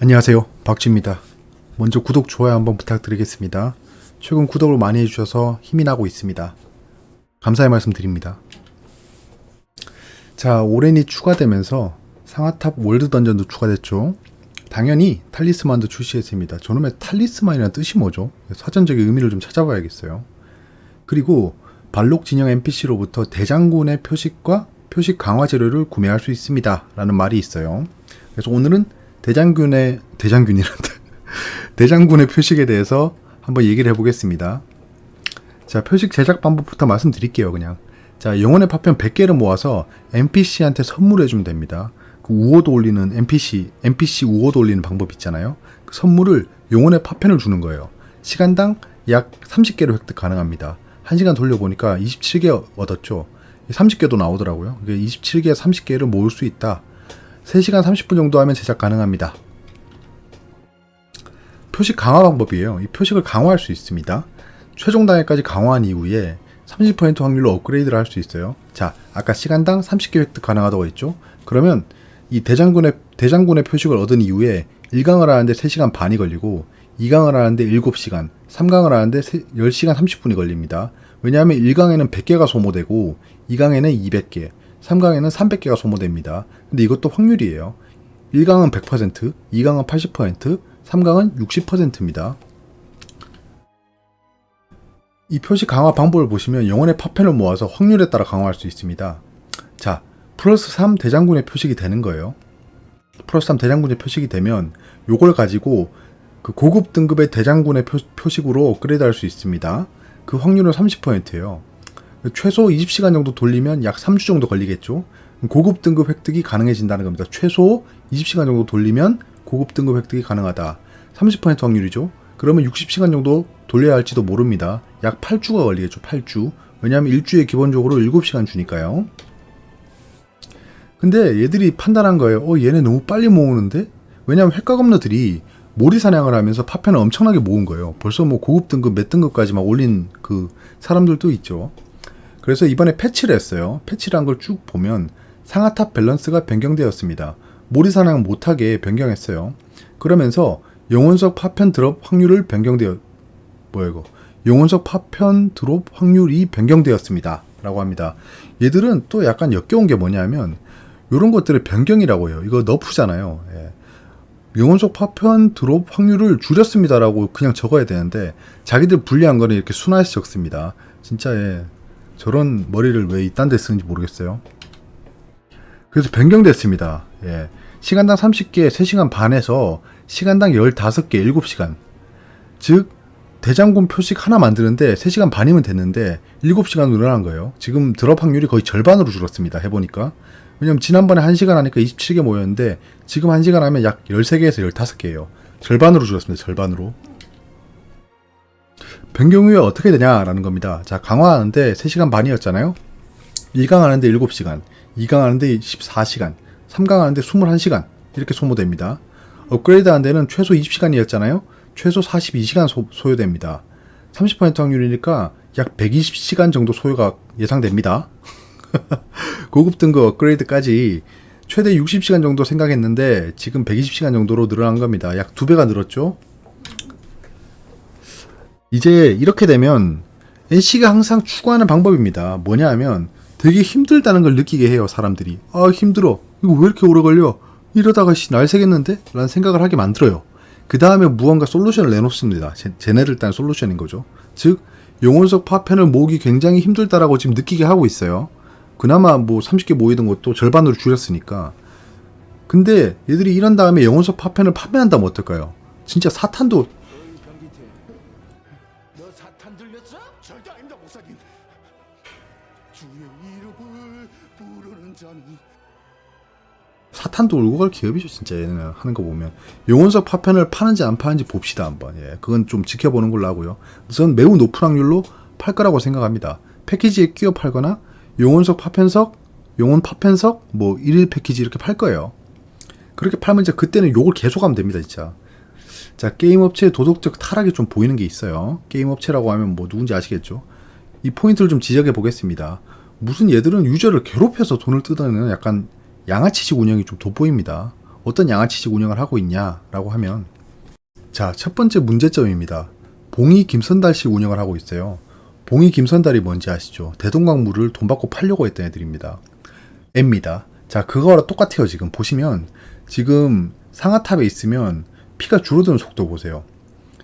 안녕하세요. 박쥐입니다. 먼저 구독, 좋아요 한번 부탁드리겠습니다. 최근 구독을 많이 해주셔서 힘이 나고 있습니다. 감사의 말씀 드립니다. 자, 오렌이 추가되면서 상하탑 월드 던전도 추가됐죠. 당연히 탈리스만도 출시했습니다. 저놈의 탈리스만이라는 뜻이 뭐죠? 사전적인 의미를 좀 찾아봐야겠어요. 그리고 발록 진영 NPC로부터 대장군의 표식과 표식 강화 재료를 구매할 수 있습니다. 라는 말이 있어요. 그래서 오늘은 대장군의 대장군이란다. 대장군의 표식에 대해서 한번 얘기를 해보겠습니다. 자, 표식 제작 방법부터 말씀드릴게요, 그냥. 자, 영혼의 파편 100개를 모아서 NPC한테 선물해주면 됩니다. 그 우호도 올리는 NPC, NPC 우호도 올리는 방법 있잖아요. 그 선물을 영혼의 파편을 주는 거예요. 시간당 약 30개로 획득 가능합니다. 1시간 돌려보니까 27개 얻었죠. 30개도 나오더라고요. 27개, 30개를 모을 수 있다. 3시간 30분 정도 하면 제작 가능합니다. 표식 강화 방법이에요. 이 표식을 강화할 수 있습니다. 최종 단계까지 강화한 이후에 30% 확률로 업그레이드를 할 수 있어요. 자, 아까 시간당 30개 획득 가능하다고 했죠? 그러면 이 대장군의, 대장군의 표식을 얻은 이후에 1강을 하는데 3시간 반이 걸리고 2강을 하는데 7시간, 3강을 하는데 10시간 30분이 걸립니다. 왜냐하면 1강에는 100개가 소모되고 2강에는 200개, 3강에는 300개가 소모됩니다. 근데 이것도 확률이에요. 1강은 100%, 2강은 80%, 3강은 60%입니다. 이 표시 강화 방법을 보시면 영혼의 파편을 모아서 확률에 따라 강화할 수 있습니다. 자, 플러스 3 대장군의 표식이 되는 거예요. 플러스 3 대장군의 표식이 되면 요걸 가지고 그 고급 등급의 대장군의 표, 식으로 업그레이드 할 수 있습니다. 그 확률은 30%예요. 최소 20시간 정도 돌리면 약 3주 정도 걸리겠죠. 고급 등급 획득이 가능해진다는 겁니다. 최소 20시간 정도 돌리면 고급 등급 획득이 가능하다. 30% 확률이죠. 그러면 60시간 정도 돌려야 할지도 모릅니다. 약 8주가 걸리겠죠. 8주. 왜냐하면 일주에 기본적으로 7시간 주니까요. 근데 얘들이 판단한 거예요. 어, 얘네 너무 빨리 모으는데? 왜냐하면 횟가검러들이 모리 사냥을 하면서 파편을 엄청나게 모은 거예요. 벌써 뭐 고급 등급 몇 등급까지 막 올린 그 사람들도 있죠. 그래서 이번에 패치를 했어요. 패치란 걸 쭉 보면 상하탑 밸런스가 변경되었습니다. 모리 사냥 못하게 변경했어요. 그러면서 영혼석 파편 드롭 확률을 변경되어 뭐야 이거 영혼석 파편 드롭 확률이 변경되었습니다. 라고 합니다. 얘들은 또 약간 역겨운 게 뭐냐면 이런 것들을 변경이라고 해요. 이거 너프잖아요. 예. 영혼석 파편 드롭 확률을 줄였습니다라고 그냥 적어야 되는데 자기들 불리한 거는 이렇게 순화해서 적습니다. 진짜 예. 저런 머리를 왜 이딴 데 쓰는지 모르겠어요. 그래서 변경됐습니다. 예. 시간당 30개 3시간 반에서 시간당 15개 7시간. 즉 대장군 표식 하나 만드는데 3시간 반이면 됐는데 7시간 늘어난 거예요. 지금 드롭 확률이 거의 절반으로 줄었습니다. 해보니까. 왜냐면 지난번에 1시간 하니까 27개 모였는데 지금 1시간 하면 약 13개에서 15개예요. 절반으로 줄었습니다. 절반으로. 변경 후에 어떻게 되냐라는 겁니다. 자, 강화하는데 3시간 반이었잖아요. 1강 하는데 7시간, 2강 하는데 14시간, 3강 하는데 21시간 이렇게 소모됩니다. 업그레이드 하는 데는 최소 20시간이었잖아요. 최소 42시간 소, 소요됩니다. 30% 확률이니까 약 120시간 정도 소요가 예상됩니다. 고급 등급 업그레이드까지 최대 60시간 정도 생각했는데 지금 120시간 정도로 늘어난 겁니다. 약두 배가 늘었죠. 이제 이렇게 되면 NC가 항상 추구하는 방법입니다. 뭐냐 하면 되게 힘들다는 걸 느끼게 해요, 사람들이. 아, 힘들어. 이거 왜 이렇게 오래 걸려? 이러다가 씨, 날 새겠는데? 라는 생각을 하게 만들어요. 그 다음에 무언가 솔루션을 내놓습니다. 제, 쟤네들 딴 솔루션인 거죠. 즉, 영혼석 파편을 모으기 굉장히 힘들다라고 지금 느끼게 하고 있어요. 그나마 뭐 30개 모이던 것도 절반으로 줄였으니까. 근데 얘들이 이런 다음에 영혼석 파편을 판매한다면 어떨까요? 진짜 사탄도 사탄도 울고 갈 기업이죠 진짜. 얘는 하는 거 보면. 영혼석 파편을 파는지 안 파는지 봅시다 한번. 예 그건 좀 지켜보는 걸로 하고요. 우선 매우 높은 확률로 팔 거라고 생각합니다. 패키지에 끼워 팔거나 영혼석 파편석 영혼 파편석 뭐 일일 패키지 이렇게 팔 거예요. 그렇게 팔면 이제 그때는 욕을 계속 하면 됩니다 진짜. 자 게임 업체의 도덕적 타락이 좀 보이는 게 있어요. 게임 업체라고 하면 뭐 누군지 아시겠죠? 이 포인트를 좀 지적해 보겠습니다. 무슨 얘들은 유저를 괴롭혀서 돈을 뜯어내는 약간 양아치식 운영이 좀 돋보입니다. 어떤 양아치식 운영을 하고 있냐라고 하면 자, 첫 번째 문제점입니다. 봉이 김선달식 운영을 하고 있어요. 봉이 김선달이 뭔지 아시죠? 대동강물을 돈 받고 팔려고 했던 애들입니다. 애입니다. 자, 그거랑 똑같아요, 지금. 보시면, 지금 상하탑에 있으면 피가 줄어드는 속도 보세요.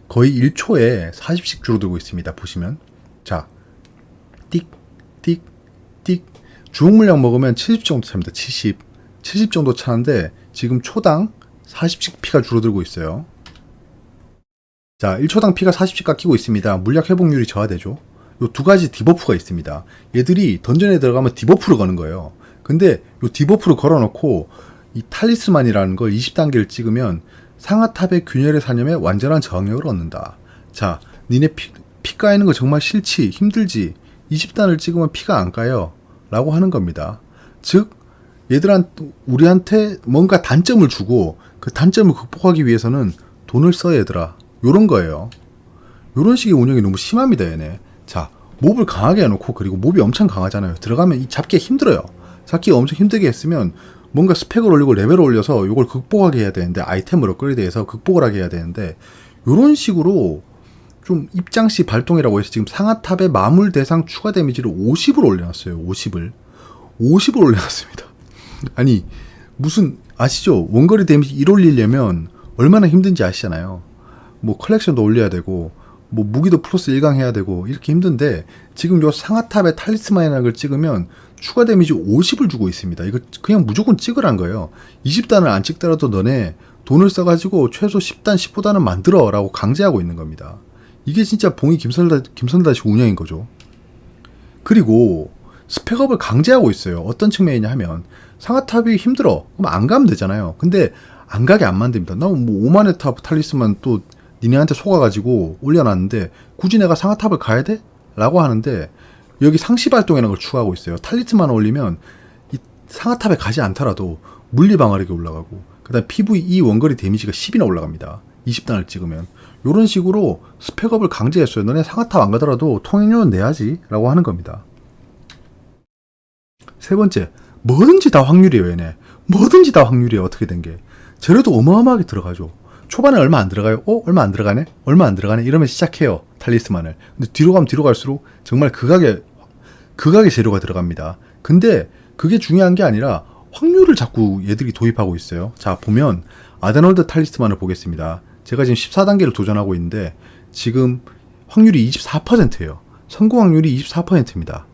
거의 1초에 40씩 줄어들고 있습니다. 보시면. 자, 띡, 띡, 띡. 주홍 물량 먹으면 70 정도 찹니다. 70. 70 정도 차는데 지금 초당 40씩 피가 줄어들고 있어요. 자, 1초당 피가 40씩 깎이고 있습니다. 물약 회복률이 저하되죠. 요 두 가지 디버프가 있습니다. 얘들이 던전에 들어가면 디버프를 거는 거예요. 근데 요 디버프를 걸어놓고 이 탈리스만이라는 걸 20단계를 찍으면 상하탑의 균열의 사념에 완전한 저항력을 얻는다. 자, 니네 피, 피 까이는 거 정말 싫지, 힘들지. 20단을 찍으면 피가 안 까요. 라고 하는 겁니다. 즉, 얘들한, 우리한테 뭔가 단점을 주고 그 단점을 극복하기 위해서는 돈을 써, 얘들아. 요런 거예요. 요런 식의 운영이 너무 심합니다, 얘네. 자, 몹을 강하게 해놓고, 그리고 몹이 엄청 강하잖아요. 들어가면 이 잡기 힘들어요. 잡기가 엄청 힘들게 했으면, 뭔가 스펙을 올리고 레벨을 올려서 이걸 극복하게 해야 되는데, 아이템을 업그레이드해서 극복을 하게 해야 되는데, 요런 식으로 좀 입장시 발동이라고 해서 지금 상하탑의 마물 대상 추가 데미지를 50을 올려놨어요. 50을. 50을 올려놨습니다. 아니, 무슨, 아시죠? 원거리 데미지 1 올리려면 얼마나 힘든지 아시잖아요. 뭐 컬렉션도 올려야 되고 뭐 무기도 플러스 1강 해야 되고 이렇게 힘든데 지금 요 상하탑의 탈리스만이라는 걸 찍으면 추가 데미지 50을 주고 있습니다. 이거 그냥 무조건 찍으란 거예요. 20단을 안 찍더라도 너네 돈을 써가지고 최소 10단, 15단은 만들어 라고 강제하고 있는 겁니다. 이게 진짜 봉이 김선다, 김선다식 운영인 거죠. 그리고 스펙업을 강제하고 있어요. 어떤 측면이냐 하면 상하탑이 힘들어. 그럼 안 가면 되잖아요. 근데 안 가게 안 만듭니다. 나뭐 5만의 탑 탈리스만 또 니네한테 속아가지고 올려놨는데 굳이 내가 상하탑을 가야 돼? 라고 하는데 여기 상시 발동이라는 걸 추가하고 있어요. 탈리스만 올리면 이 상하탑에 가지 않더라도 물리 방어력이 올라가고 그다음 PVE 원거리 데미지가 10이나 올라갑니다. 20단을 찍으면 이런 식으로 스펙업을 강제했어요. 너네 상하탑 안 가더라도 통행료는 내야지 라고 하는 겁니다. 세 번째, 뭐든지 다 확률이에요, 얘네. 뭐든지 다 확률이에요, 어떻게 된 게. 재료도 어마어마하게 들어가죠. 초반에 얼마 안 들어가요? 어? 얼마 안 들어가네? 얼마 안 들어가네? 이러면 시작해요, 탈리스만을. 근데 뒤로 가면 뒤로 갈수록 정말 극악의, 극악의 재료가 들어갑니다. 근데 그게 중요한 게 아니라 확률을 자꾸 얘들이 도입하고 있어요. 자, 보면 아데놀드 탈리스만을 보겠습니다. 제가 지금 14단계를 도전하고 있는데 지금 확률이 24%예요. 성공 확률이 24%입니다.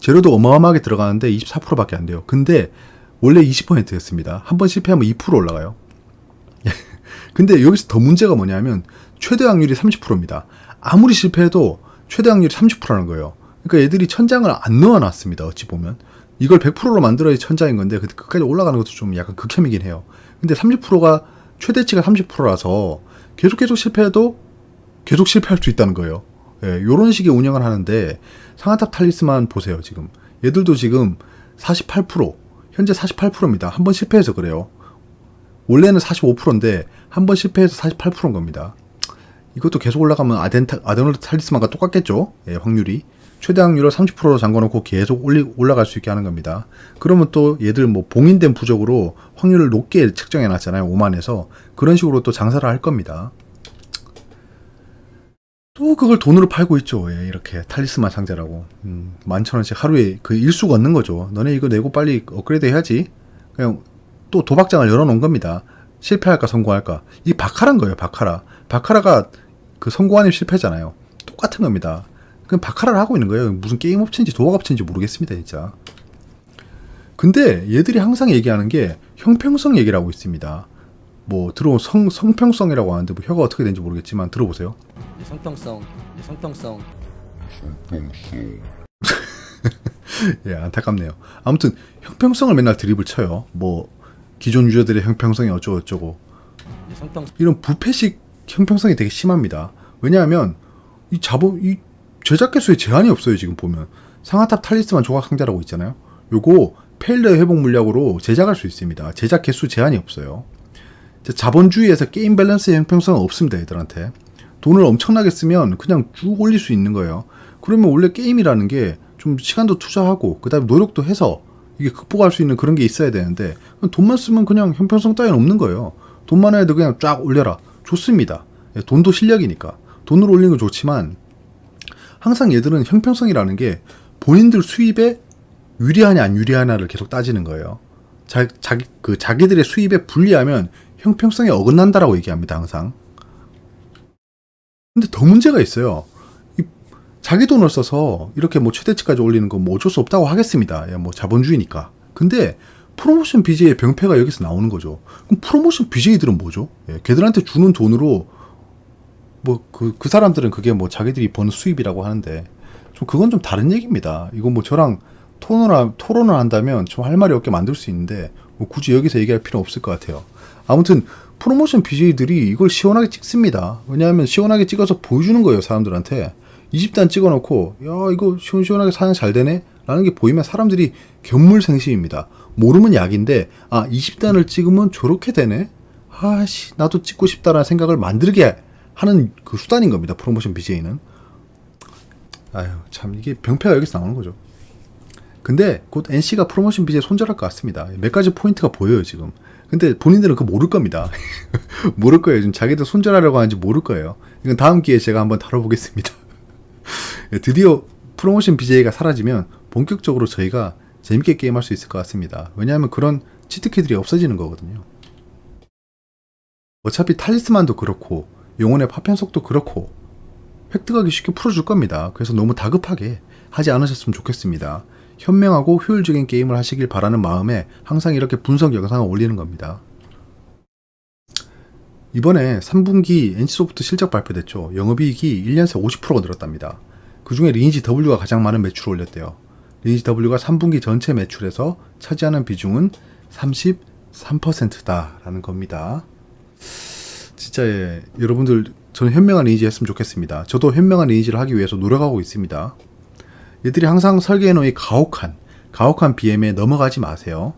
재료도 어마어마하게 들어가는데 24%밖에 안 돼요. 근데 원래 20%였습니다. 한 번 실패하면 2% 올라가요. 근데 여기서 더 문제가 뭐냐면 최대 확률이 30%입니다. 아무리 실패해도 최대 확률이 30%라는 거예요. 그러니까 얘들이 천장을 안 넣어놨습니다. 어찌 보면 이걸 100%로 만들어야 천장인 건데 그 끝까지 올라가는 것도 좀 약간 극혐이긴 해요. 근데 30%가 최대치가 30%라서 계속 계속 실패해도 계속 실패할 수 있다는 거예요. 예, 요런 식의 운영을 하는데 상하탑 탈리스만 보세요, 지금. 얘들도 지금 48%, 현재 48%입니다. 한 번 실패해서 그래요. 원래는 45%인데 한 번 실패해서 48%인 겁니다. 이것도 계속 올라가면 아덴타, 아데놀드 탈리스만과 똑같겠죠? 예, 확률이. 최대 확률을 30%로 잠궈놓고 계속 올리, 올라갈 수 있게 하는 겁니다. 그러면 또 얘들 뭐 봉인된 부적으로 확률을 높게 측정해 놨잖아요. 5만에서. 그런 식으로 또 장사를 할 겁니다. 또 그걸 돈으로 팔고 있죠. 예, 이렇게 탈리스만 상자라고. 음, 만천 원씩 하루에 그 일수가 없는 거죠. 너네 이거 내고 빨리 업그레이드 해야지. 그냥 또 도박장을 열어놓은 겁니다. 실패할까 성공할까. 이 바카라인 거예요. 바카라. 바카라가 그 성공 아니면 실패잖아요. 똑같은 겁니다. 그냥 바카라를 하고 있는 거예요. 무슨 게임 업체인지 도박 업체인지 모르겠습니다. 진짜. 근데 얘들이 항상 얘기하는 게 형평성 얘기를 하고 있습니다. 뭐 들어온 성, 성평성이라고 하는데 뭐 혀가 어떻게 되는지 모르겠지만 들어보세요. 성평성, 이제 성평성. 예, 안타깝네요. 아무튼 형평성을 맨날 드립을 쳐요. 뭐 기존 유저들의 형평성이 어쩌고 저쩌고 이제 성평성. 이런 부패식 형평성이 되게 심합니다. 왜냐하면 이 자본 이 제작 개 수에 제한이 없어요. 지금 보면 상하탑 탈리스만 조각 상자라고 있잖아요. 요거 페일러 회복 물약으로 제작할 수 있습니다. 제작 개수 제한이 없어요. 자본주의에서 게임 밸런스의 형평성은 없습니다. 얘들한테 돈을 엄청나게 쓰면 그냥 쭉 올릴 수 있는 거예요. 그러면 원래 게임이라는 게 좀 시간도 투자하고 그 다음에 노력도 해서 이게 극복할 수 있는 그런 게 있어야 되는데 돈만 쓰면 그냥 형평성 따위는 없는 거예요. 돈만 해도 그냥 쫙 올려라. 좋습니다. 예, 돈도 실력이니까. 돈으로 올리는 거 좋지만 항상 얘들은 형평성이라는 게 본인들 수입에 유리하냐 안 유리하냐를 계속 따지는 거예요. 자, 자기 그 자기들의 수입에 불리하면 형평성에 어긋난다라고 얘기합니다. 항상. 근데 더 문제가 있어요. 이 자기 돈을 써서 이렇게 뭐 최대치까지 올리는 건 뭐 어쩔 수 없다고 하겠습니다. 예, 뭐 자본주의니까. 근데 프로모션 BJ의 병폐가 여기서 나오는 거죠. 그럼 프로모션 BJ들은 뭐죠? 예, 걔들한테 주는 돈으로 뭐 그그 사람들은 그게 뭐 자기들이 버는 수입이라고 하는데 좀 그건 좀 다른 얘기입니다. 이거 뭐 저랑 토론을 토론을 한다면 좀 할 말이 없게 만들 수 있는데 뭐 굳이 여기서 얘기할 필요 없을 것 같아요. 아무튼 프로모션 BJ들이 이걸 시원하게 찍습니다. 왜냐하면 시원하게 찍어서 보여주는 거예요 사람들한테. 20단 찍어놓고 야 이거 시원시원하게 사냥 잘 되네 라는 게 보이면 사람들이 견물생심입니다. 모르면 약인데 아 20단을 찍으면 저렇게 되네. 아씨 나도 찍고 싶다라는 생각을 만들게 하는 그 수단인 겁니다. 프로모션 BJ는. 아유 참 이게 병폐가 여기서 나오는 거죠. 근데 곧 NC가 프로모션 BJ 손절할 것 같습니다. 몇 가지 포인트가 보여요 지금. 근데 본인들은 그거 모를 겁니다. 모를 거예요. 지금 자기들 손절하려고 하는지 모를 거예요. 이건 다음 기회에 제가 한번 다뤄보겠습니다. 예, 드디어 프로모션 BJ가 사라지면 본격적으로 저희가 재밌게 게임할 수 있을 것 같습니다. 왜냐하면 그런 치트키들이 없어지는 거거든요. 어차피 탈리스만도 그렇고 영혼의 파편석도 그렇고 획득하기 쉽게 풀어줄 겁니다. 그래서 너무 다급하게 하지 않으셨으면 좋겠습니다. 현명하고 효율적인 게임을 하시길 바라는 마음에 항상 이렇게 분석 영상을 올리는 겁니다. 이번에 3분기 NC소프트 실적 발표됐죠. 영업이익이 1년 새 50%가 늘었답니다. 그 중에 리니지 W가 가장 많은 매출을 올렸대요. 리니지 W가 3분기 전체 매출에서 차지하는 비중은 33%다라는 겁니다. 진짜 예, 여러분들 저는 현명한 리니지 했으면 좋겠습니다. 저도 현명한 리니지를 하기 위해서 노력하고 있습니다. 얘들이 항상 설계해 놓이 가혹한 가혹한 BM에 넘어가지 마세요.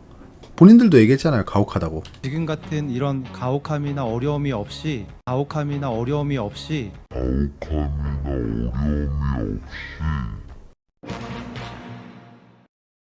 본인들도 얘기했잖아요. 가혹하다고. 지금 같은 이런 가혹함이나 어려움이 없이 가혹함이나 어려움이 없이 가혹함이나 어려움이 없이